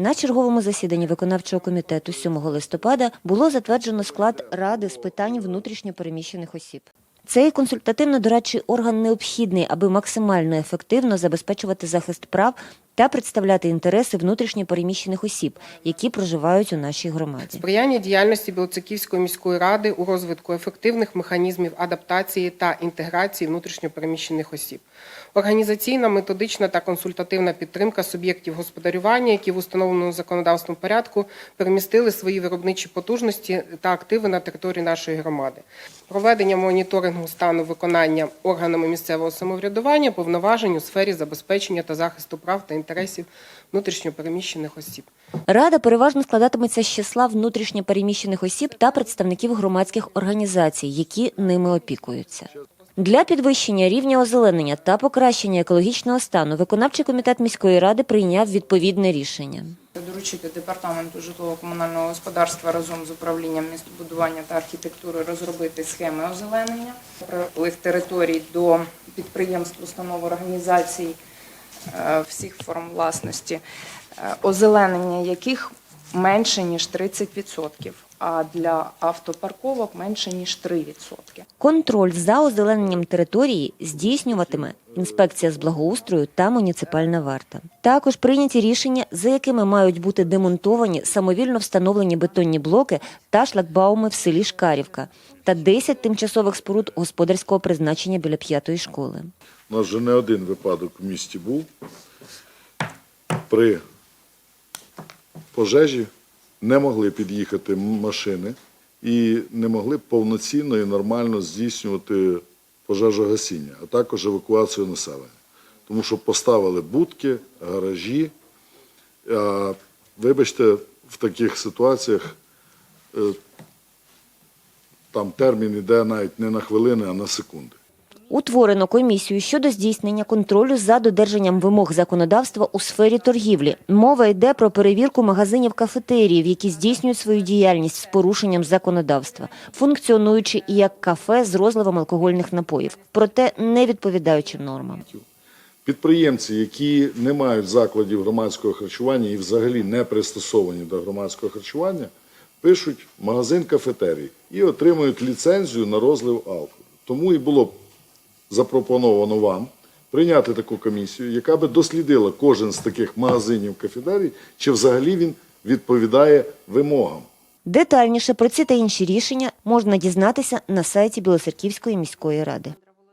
На черговому засіданні виконавчого комітету 7 листопада було затверджено склад Ради з питань внутрішньопереміщених осіб. Цей консультативно-дорадчий орган необхідний, аби максимально ефективно забезпечувати захист прав та представляти інтереси внутрішньопереміщених осіб, які проживають у нашій громаді. Сприяння діяльності Білоцерківської міської ради у розвитку ефективних механізмів адаптації та інтеграції внутрішньопереміщених осіб. Організаційна, методична та консультативна підтримка суб'єктів господарювання, які в установленому законодавством порядку перемістили свої виробничі потужності та активи на території нашої громади. Проведення моніторингу стану виконання органами місцевого самоврядування повноважень у сфері забезпечення та захисту прав та інтересів внутрішньопереміщених осіб. Рада переважно складатиметься з числа внутрішньопереміщених осіб та представників громадських організацій, які ними опікуються. Для підвищення рівня озеленення та покращення екологічного стану виконавчий комітет міської ради прийняв відповідне рішення. Доручити департаменту житлово-комунального господарства разом з управлінням містобудування та архітектури розробити схеми озеленення прилеглих територій до підприємств, установ організацій всіх форм власності, е, озеленення яких менше ніж 30%, а для автопарковок менше ніж 3%. Контроль за озелененням території здійснюватиме інспекція з благоустрою та муніципальна варта. Також прийняті рішення, за якими мають бути демонтовані самовільно встановлені бетонні блоки та шлагбауми в селі Шкарівка та 10 тимчасових споруд господарського призначення біля п'ятої школи. У нас вже не один випадок в місті був. При пожежі не могли під'їхати машини і не могли повноцінно і нормально здійснювати пожежогасіння, а також евакуацію населення. Тому що поставили будки, гаражі. А, вибачте, в таких ситуаціях е, там термін йде навіть не на хвилини, а на секунди. Утворено комісію щодо здійснення контролю за додержанням вимог законодавства у сфері торгівлі. Мова йде про перевірку магазинів кафетеріїв, які здійснюють свою діяльність з порушенням законодавства, функціонуючи і як кафе з розливом алкогольних напоїв, проте не відповідаючи нормам. Підприємці, які не мають закладів громадського харчування і взагалі не пристосовані до громадського харчування, пишуть магазин кафетерій і отримують ліцензію на розлив алкоголю. Тому і було запропоновано вам прийняти таку комісію, яка би дослідила кожен з таких магазинів кафедарій, чи взагалі він відповідає вимогам. Детальніше про ці та інші рішення можна дізнатися на сайті Білоцерківської міської ради.